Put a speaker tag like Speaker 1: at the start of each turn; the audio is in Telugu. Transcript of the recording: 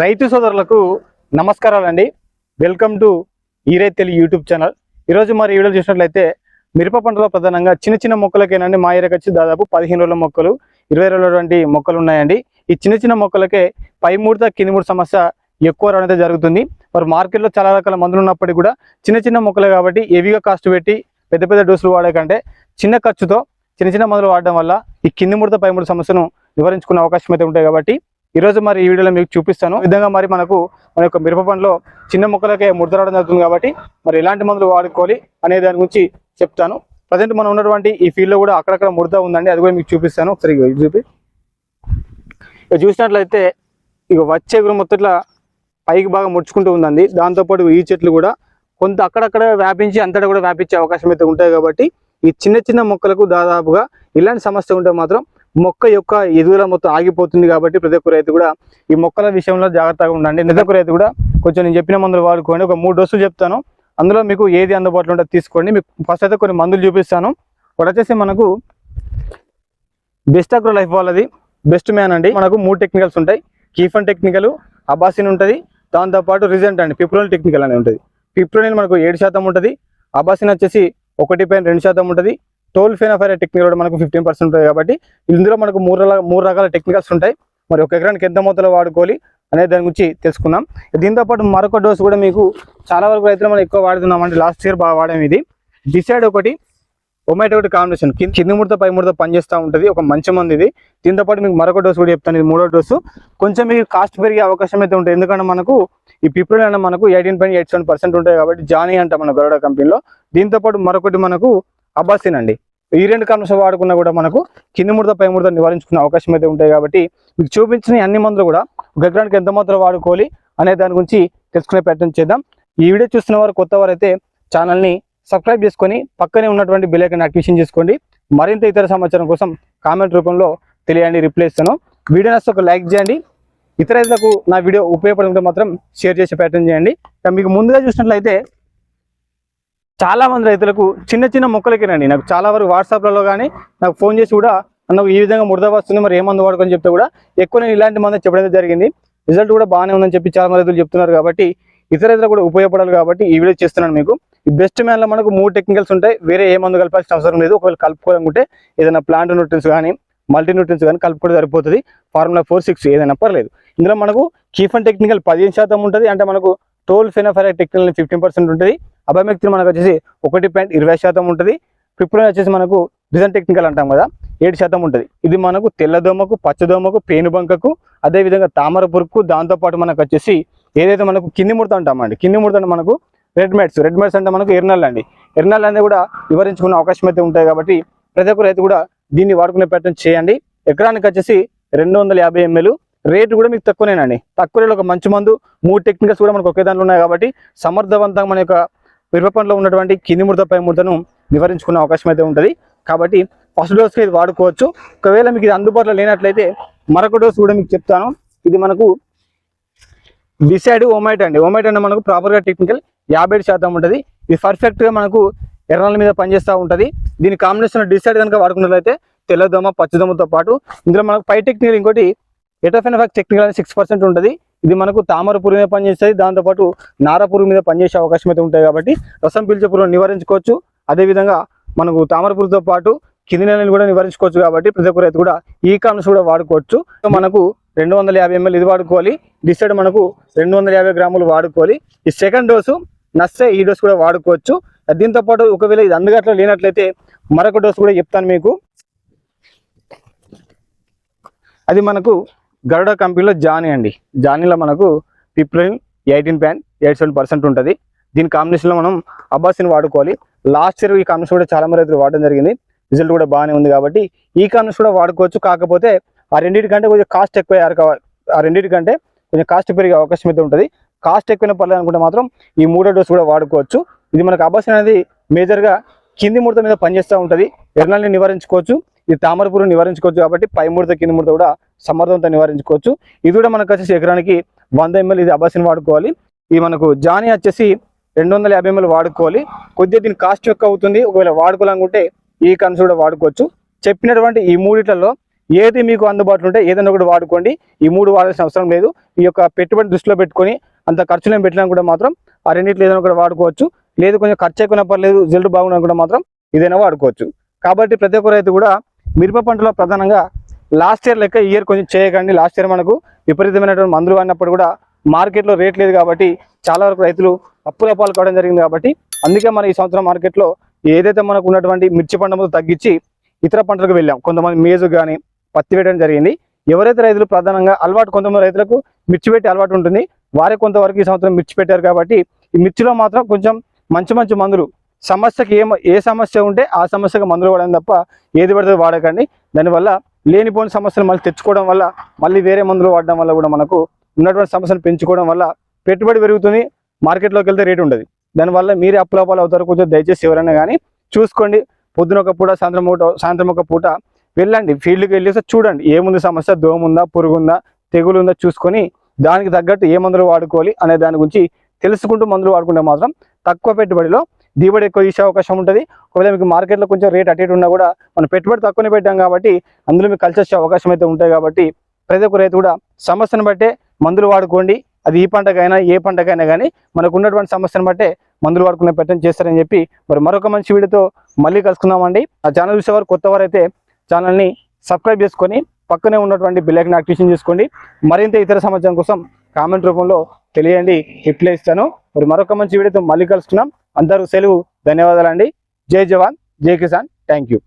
Speaker 1: రైతు సోదరులకు నమస్కారాలండి. వెల్కమ్ టు ఈరై తెలుగు యూట్యూబ్ ఛానల్. ఈరోజు మరి వీడియో చూసినట్లయితే మిరప పంటలో ప్రధానంగా చిన్న చిన్న మొక్కలకేనండి. మా ఏరియాకి వచ్చి దాదాపు పదిహేను రోజుల మొక్కలు ఇరవై రోజుల మొక్కలు ఉన్నాయండి. ఈ చిన్న చిన్న మొక్కలకే పై ముడత కింది మూడు సమస్య ఎక్కువ రావడం అయితే జరుగుతుంది. మరి మార్కెట్లో చాలా రకాల మందులు ఉన్నప్పటికీ కూడా చిన్న చిన్న మొక్కలే కాబట్టి హెవీగా కాస్ట్ పెట్టి పెద్ద పెద్ద డోసులు వాడే కంటే చిన్న ఖర్చుతో చిన్న చిన్న మందులు వాడడం వల్ల ఈ కింది ముడత పై ముడత సమస్యను నివారించుకునే అవకాశం అయితే ఉంటాయి కాబట్టి ఈరోజు మరి ఈ వీడియోలో మీకు చూపిస్తాను. విధంగా మరి మనకు మన యొక్క మిరప పండ్లో చిన్న మొక్కలకే ముడత రావడం జరుగుతుంది కాబట్టి మరి ఎలాంటి మందులు వాడుకోవాలి అనే దాని గురించి చెప్తాను. ప్రజెంట్ మనం ఉన్నటువంటి ఈ ఫీల్డ్లో కూడా అక్కడక్కడ ముడత ఉందండి. అది కూడా మీకు చూపిస్తాను. ఒకసారి చూపి. ఇక చూసినట్లయితే ఇక వచ్చే గురు మొత్తం పైకి బాగా ముడుచుకుంటూ ఉందండి. దాంతోపాటు ఈ చెట్లు కూడా కొంత అక్కడక్కడ వ్యాపించి అంతటా కూడా వ్యాపించే అవకాశం అయితే ఉంటాయి కాబట్టి ఈ చిన్న చిన్న మొక్కలకు దాదాపుగా ఇలాంటి సమస్య ఉంటే మాత్రం మొక్క యొక్క ఎదుగుదల మొత్తం ఆగిపోతుంది కాబట్టి ప్రతి ఒక్క రైతు కూడా ఈ మొక్కల విషయంలో జాగ్రత్తగా ఉండండి. ప్రతి ఒక్క రైతు కూడా కొంచెం నేను చెప్పిన మందులు వాడుకోండి. ఒక మూడు డోసులు చెప్తాను. అందులో మీకు ఏది అందుబాటులో ఉంటే తీసుకోండి. మీకు ఫస్ట్ అయితే కొన్ని మందులు చూపిస్తాను. ఒకటి వచ్చేసి మనకు బెస్ట్ అగ్రో లైఫ్ వాళ్ళది. బెస్ట్ మ్యాన్ అండి. మనకు మూడు టెక్నికల్స్ ఉంటాయి. కీఫన్ టెక్నికల్ అబాసిన్ ఉంటుంది. దాంతోపాటు రిజెంట్ అండి. పిప్రోల్ టెక్నికల్ అనేది ఉంటుంది. పిప్రోనిల్ మనకు ఏడు శాతం ఉంటుంది. అబాసిన్ వచ్చేసి ఒకటి పైన రెండు శాతం ఉంటుంది. టోల్ ఫెనఫైర్ టెక్నిక్ కూడా మనకు ఫిఫ్టీన్ పర్సెంట్ ఉంటుంది కాబట్టి ఇందులో మనకు మూడు రకాల మూడు రకాల టెక్నికల్స్ ఉంటాయి. మరి ఒక ఎకరానికి ఎంత మొత్తంలో వాడుకోవాలి అనే దాని గురించి తెలుసుకుందాం. దీంతో పాటు మరొక డోస్ కూడా మీకు చాలా వరకు రైతులు మనం ఎక్కువ వాడుతున్నాం అంటే లాస్ట్ ఇయర్ బాగా వాడాము ఇది. డిసైడ్ ఒకటి ఒమైట్ ఒకటి కాంబినేషన్ కింద కింది ముడత పై ముడత పనిచేస్తూ ఉంటుంది. ఒక మంచి మంది ఇది. దీంతో పాటు మీకు మరొక డోస్ కూడా చెప్తాను. ఇది మూడో డోసు కొంచెం మీకు కాస్ట్ పెరిగే అవకాశం అయితే ఉంటుంది. ఎందుకంటే మనకు ఈ పిప్రిల్ అన్న మనకు eighteen point eight seven percent ఉంటాయి కాబట్టి జానీ అంట మన బరోడా కంపెనీలో. దీంతో పాటు మరొకటి మనకు అబ్బాసిన్ అండి. ఈ రెండు కాంబినేషన్ వాడుకున్నా కూడా మనకు కింది ముడత పై ముడత నివారించుకునే అవకాశం అయితే ఉంటాయి కాబట్టి మీకు చూపించిన అన్ని మందులు కూడా ఒక ఎకరానికి ఎంత మాత్రం వాడుకోవాలి అనే దాని గురించి తెలుసుకునే ప్రయత్నం చేద్దాం. ఈ వీడియో చూస్తున్న వారు కొత్త వారైతే ఛానల్ని సబ్స్క్రైబ్ చేసుకొని పక్కనే ఉన్నటువంటి బెల్ యాక్టివేషన్ చేసుకోండి. మరింత ఇతర సమాచారం కోసం కామెంట్ రూపంలో తెలియండి రిప్లై ఇస్తాను. వీడియో నస్తే ఒక లైక్ చేయండి. ఇతర రైతులకు నా వీడియో ఉపయోగపడుతుంటే మాత్రం షేర్ చేసే ప్రయత్నం చేయండి. మీకు ముందుగా చూసినట్లయితే చాలా మంది రైతులకు చిన్న చిన్న మొక్కలకేనండి. నాకు చాలా వరకు వాట్సాప్లలో కానీ నాకు ఫోన్ చేసి కూడా నాకు ఈ విధంగా మురదా వస్తుంది మరి ఏ మందు వాడుకొని చెప్తే కూడా ఎక్కువ నేను ఇలాంటి మందు చెప్పడం జరిగింది. రిజల్ట్ కూడా బాగానే ఉందని చెప్పి చాలా రైతులు చెప్తున్నారు కాబట్టి ఇతర రైతులు కూడా ఉపయోగపడాలి కాబట్టి ఈ వీడియో చేస్తున్నాను మీకు. ఈ బెస్ట్ మ్యాన్లో మనకు మూడు టెక్నికల్స్ ఉంటాయి. వేరే ఏ మందు కలపాల్సిన అవసరం లేదు. ఒకవేళ కలుపుకోవాలనుకుంటే ఏదైనా ప్లాంట్ న్యూట్రియన్స్ కానీ మల్టీ న్యూట్రియన్స్ కానీ కలుపుకుంటే సరిపోతుంది. ఫార్ములా ఫోర్ సిక్స్ ఏదైనా పర్లేదు. ఇందులో మనకు కీఫన్ టెక్నికల్ పదిహేను శాతం ఉంటుంది. అంటే మనకు టోల్ ఫెనఫైర్ టెక్నికల్ ఫిఫ్టీన్ పర్సెంట్ ఉంటుంది. అబామెక్తిన్ మనకు వచ్చేసి ఒకటి పాయింట్ ఇరవై శాతం ఉంటుంది. ప్రిప్రోన్ వచ్చేసి మనకు డిజైన్ టెక్నికల్ అంటాం కదా ఏడు శాతం ఉంటుంది. ఇది మనకు తెల్లదోమకు పచ్చదోమకు పేనుబంకకు అదేవిధంగా తామర పురుకు దాంతోపాటు మనకు వచ్చేసి ఏదైతే మనకు కింది ముడత అంటామండి కింది ముడత అంటే మనకు రెడ్ మ్యాట్స్ రెడ్ మ్యాట్స్ అంటే మనకు ఎర్నల్ అండి. ఎర్నల్ అనేది కూడా వివరించుకునే అవకాశం అయితే ఉంటాయి కాబట్టి ప్రతి ఒక్క రైతు కూడా దీన్ని వాడుకునే ప్రయత్నం చేయండి. ఎకరానికి వచ్చేసి రెండు వందల యాభై ఎంఎల్. రేటు కూడా మీకు తక్కువనేనండి. తక్కువ ఒక మంచి మందు మూడు టెక్నికల్స్ కూడా మనకు ఒకే దాంట్లో ఉన్నాయి కాబట్టి సమర్థవంతంగా మన యొక్క మిరపంలో ఉన్నటువంటి కింది ముడత పై ముడతను నివారించుకునే అవకాశం అయితే ఉంటుంది. కాబట్టి ఫస్ట్ డోస్ ఇది వాడుకోవచ్చు. ఒకవేళ మీకు ఇది అందుబాటులో లేనట్లయితే మరొక డోస్ కూడా మీకు చెప్తాను. ఇది మనకు డిసైడ్ ఓమైట్ అండి. ఓమైట్ అంటే మనకు ప్రాపర్గా టెక్నికల్ యాభై ఏడు శాతం ఉంటుంది. ఇది పర్ఫెక్ట్గా మనకు ఎర్రల మీద పనిచేస్తూ ఉంటుంది. దీని కాంబినేషన్ డిసైడ్ కనుక వాడుకున్నట్లయితే తెల్లదోమ పచ్చదోమతో పాటు ఇందులో మనకు పై టెక్నికల్ ఇంకోటి ఎటోఫెనఫాక్ టెక్నికల్ అనేది సిక్స్ పర్సెంట్ ఉంటుంది. ఇది మనకు తామర పురుగు మీద పనిచేస్తుంది. దాంతోపాటు నార పురుగు మీద పనిచేసే అవకాశం అయితే ఉంటాయి కాబట్టి రసం పీల్చే పురుగును నివారించుకోవచ్చు. అదేవిధంగా మనకు తామర పురుగుతో పాటు కింది నెలని కూడా నివారించుకోవచ్చు కాబట్టి ప్రతి ఒక్క రైతు కూడా ఈ కామ్స్ కూడా వాడుకోవచ్చు. మనకు రెండు వందల యాభై ఎంఎల్ ఇది వాడుకోవాలి. డిసైడ్ మనకు రెండు వందల యాభై గ్రాములు వాడుకోవాలి. ఈ సెకండ్ డోసు నస్తే ఈ డోస్ కూడా వాడుకోవచ్చు. దీంతో పాటు ఒకవేళ ఇది అందుబాటులో లేనట్లయితే మరొక డోస్ కూడా చెప్తాను మీకు. అది మనకు గరుడ కంపెనీలో జానీ అండి. జానీలో మనకు పిప్రిన్ eighteen point eight seven percent ఉంటుంది. దీని కాంబినేషన్లో మనం అబ్బాసిని వాడుకోవాలి. లాస్ట్ ఇయర్ ఈ కాంబినేషన్ కూడా చాలా మంది రైతులు వాడడం జరిగింది. రిజల్ట్ కూడా బాగానే ఉంది కాబట్టి ఈ కాంబినేషన్ కూడా వాడుకోవచ్చు. కాకపోతే ఆ రెండింటికంటే కొంచెం కాస్ట్ ఎక్కువ ఆ రెండింటికంటే కొంచెం కాస్ట్ పెరిగే అవకాశం అయితే ఉంటుంది. కాస్ట్ ఎక్కువైనా పర్లేదు అనుకుంటే మాత్రం ఈ మూడో డోస్ కూడా వాడుకోవచ్చు. ఇది మనకు అబ్బాసిన్ అనేది మేజర్గా కింది ముడత మీద పనిచేస్తూ ఉంటుంది. ఎర్నాల్ని నివారించుకోవచ్చు. ఈ తామర పురుగు నివారించుకోవచ్చు కాబట్టి పై ముడత కింది ముడత కూడా సమర్థవంతంగా నివారించుకోవచ్చు. ఇది కూడా మనకు వచ్చేసి ఎకరానికి వంద ఎంఎల్ ఇది అబాసిన్ వాడుకోవాలి. ఇది మనకు జానీ వచ్చేసి రెండు వందల యాభై ఎంఎల్ వాడుకోవాలి. కొద్దిగా దీని కాస్ట్ ఎక్కువ అవుతుంది. ఒకవేళ వాడుకోవాలనుకుంటే ఈ కన్స్ కూడా వాడుకోవచ్చు. చెప్పినటువంటి ఈ మూడిట్లలో ఏది మీకు అందుబాటులో ఉంటే ఏదైనా ఒకటి వాడుకోండి. ఈ మూడు వాడాల్సిన అవసరం లేదు. ఈ యొక్క పెట్టుబడి దృష్టిలో పెట్టుకొని అంత ఖర్చులు ఏం పెట్టినా కూడా మాత్రం ఆ రెండింటిలో ఏదైనా ఒకటి వాడుకోవచ్చు. లేదు కొంచెం ఖర్చు ఎక్కువ పర్లేదు రిజల్ట్ బాగున్నా కూడా మాత్రం ఏదైనా వాడుకోవచ్చు. కాబట్టి ప్రతి ఒక్క రైతు కూడా మిరప పంటలో ప్రధానంగా లాస్ట్ ఇయర్ లెక్క ఇయర్ కొంచెం చేయకండి. లాస్ట్ ఇయర్ మనకు విపరీతమైనటువంటి మందులు అన్నప్పుడు కూడా మార్కెట్లో రేట్ లేదు కాబట్టి చాలా వరకు రైతులు అప్పుల పాలు కావడం జరిగింది కాబట్టి అందుకే మనం ఈ సంవత్సరం మార్కెట్లో ఏదైతే మనకు ఉన్నటువంటి మిర్చి పంట మొత్తం తగ్గించి ఇతర పంటలకు వెళ్ళాం. కొంతమంది మేజు కానీ పత్తి వేయడం జరిగింది. ఎవరైతే రైతులు ప్రధానంగా అలవాటు కొంతమంది రైతులకు మిర్చి పెట్టి అలవాటు ఉంటుంది. వారే కొంతవరకు ఈ సంవత్సరం మిర్చి పెట్టారు కాబట్టి ఈ మిర్చిలో మాత్రం కొంచెం మంచి మంచి మందులు సమస్యకి ఏ ఏ సమస్య ఉంటే ఆ సమస్యకు మందులు వాడడం తప్ప ఏది పడితే వాడకండి. దానివల్ల లేనిపోని సమస్యలు మళ్ళీ తెచ్చుకోవడం వల్ల మళ్ళీ వేరే మందులు వాడడం వల్ల కూడా మనకు ఉన్నటువంటి సమస్యలు పెంచుకోవడం వల్ల పెట్టుబడి పెరుగుతుంది మార్కెట్లోకి వెళ్తే రేటు ఉండదు. దానివల్ల మీరే అప్పులపాలు అవుతారు కొంచెం దయచేసి ఎవరైనా కానీ చూసుకోండి. పొద్దున ఒక పూట సాయంత్రం పూట సాయంత్రం ఒక పూట వెళ్ళండి. ఫీల్డ్కి వెళ్ళి చూడండి. ఏముంది సమస్య దోముందా పురుగుందా తెగులు ఉందా చూసుకొని దానికి తగ్గట్టు ఏ మందులు వాడుకోవాలి అనే దాని గురించి తెలుసుకుంటూ మందులు వాడుకుంటే మాత్రం తక్కువ పెట్టుబడిలో దిగుబడి ఎక్కువ తీసే అవకాశం ఉంటుంది. ఒకవేళ మీకు మార్కెట్లో కొంచెం రేట్ అటు ఇటు ఉన్నా కూడా మనం పెట్టుబడి తక్కువనే పెట్టాం కాబట్టి అందులో మీకు కలిసొచ్చే అవకాశం అయితే ఉంటాయి కాబట్టి ప్రతి ఒక్క రైతు కూడా సమస్యను బట్టే మందులు వాడుకోండి. అది ఈ పంటకైనా ఏ పంటకైనా కానీ మనకు ఉన్నటువంటి సమస్యను బట్టే మందులు వాడుకునే పెట్టడం చేస్తారని చెప్పి మరి మరొక మంచి వీడియోతో మళ్ళీ కలుసుకుందామండి. ఆ ఛానల్ చూసేవారు కొత్త వారైతే ఛానల్ని సబ్స్క్రైబ్ చేసుకొని పక్కనే ఉన్నటువంటి బిల్లైకన్ యాక్టివేషన్ చేసుకోండి. మరింత ఇతర సమాచారం కోసం కామెంట్ రూపంలో తెలియండి రిప్లై ఇస్తాను. మరి మరొక మంచి వీడియోతో మళ్ళీ కలుసుకున్నాం అందరూ సెలవు ధన్యవాదాలండి. జై జవాన్ జై కిసాన్. Thank you.